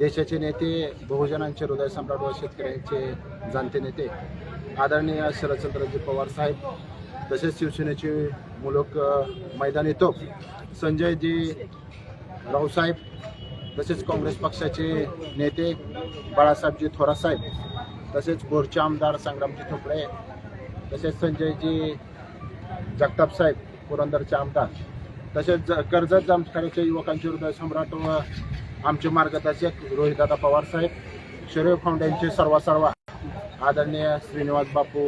देशाचे नेते बहुजनांचे हृदय सम्राट व शेतकऱ्यांचे जाणते नेते आदरणीय शरदचंद्रजी पवार साहेब तसेच शिवसेनेचे मुलक मैदान मैदानी तोप संजयजी रावसाहेब तसेच काँग्रेस पक्षाचे नेते बाळासाहेबजी थोरासाहेब तसेच गोरचे आमदार संग्रामजी थोपडे तसेच संजयजी जगताप साहेब पुरंदरचे आमदार तसेच ज- कर्जत जामखेडचे युवकांचे हृदय सम्राट व आमचे मार्गदर्शक रोहितदादा पवार साहेब शरीर फाउंडेशनचे सर्व सर्व आदरणीय श्रीनिवास बापू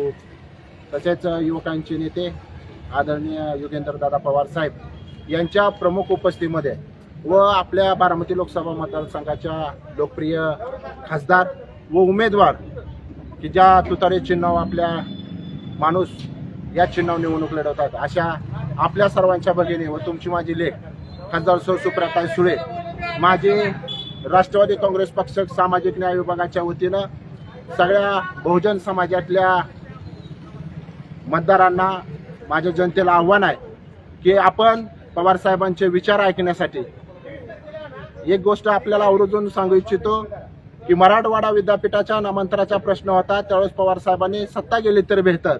तसेच युवकांचे नेते आदरणीय योगेंद्र दादा पवार साहेब यांच्या प्रमुख उपस्थितीमध्ये व आपल्या बारामती लोकसभा मतदारसंघाच्या लोकप्रिय खासदार व उमेदवार की ज्या तुतारे चिन्हाव आपल्या माणूस या चिन्हाव निवडणूक लढवतात अशा आपल्या सर्वांच्या भगिनी व तुमची माझी लेख खासदार सौ सुप्रताई सुळे माझे राष्ट्रवादी काँग्रेस पक्ष सामाजिक न्याय विभागाच्या वतीनं सगळ्या बहुजन समाजातल्या मतदारांना माझ्या जनतेला आव्हान आहे की आपण पवार साहेबांचे विचार ऐकण्यासाठी एक गोष्ट आपल्याला आवर्जून सांगू इच्छितो की मराठवाडा विद्यापीठाच्या नामांतराचा प्रश्न होता त्यावेळेस पवार साहेबांनी सत्ता गेली तर बेहतर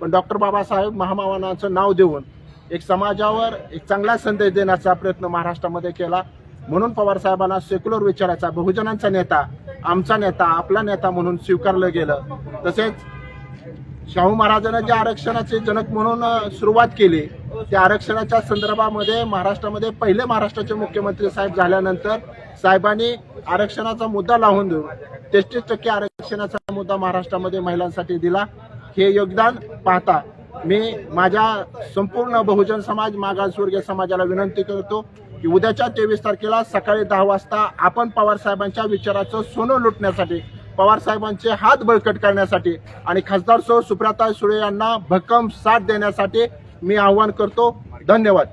पण डॉक्टर बाबासाहेब महामावानाचं नाव देऊन एक समाजावर एक चांगला संदेश देण्याचा प्रयत्न महाराष्ट्रामध्ये केला. म्हणून पवार साहेबांना सेक्युलर विचाराचा बहुजनांचा नेता आमचा नेता आपला नेता म्हणून स्वीकारलं गेलं. तसेच शाहू महाराजांना जे आरक्षणाचे जनक म्हणून सुरुवात केली त्या आरक्षणाच्या संदर्भामध्ये महाराष्ट्रामध्ये पहिले महाराष्ट्राचे मुख्यमंत्री साहेब झाल्यानंतर साहेबांनी आरक्षणाचा मुद्दा लावून देऊन तेहतीस टक्के आरक्षणाचा मुद्दा महाराष्ट्रामध्ये महिलांसाठी दिला. हे योगदान पाहता मी माझ्या संपूर्ण बहुजन समाज मागासवर्गीय समाजाला विनंती करतो की उद्याच्या तेवीस तारखेला सकाळी दहा वाजता आपण पवार साहेबांच्या विचाराचं सोनं लुटण्यासाठी पवार साहेबांचे हात बळकट करण्यासाठी आणि खासदार सो सुप्रता सुळे यांना भक्कम साथ देण्यासाठी मी आवाहन करतो. धन्यवाद.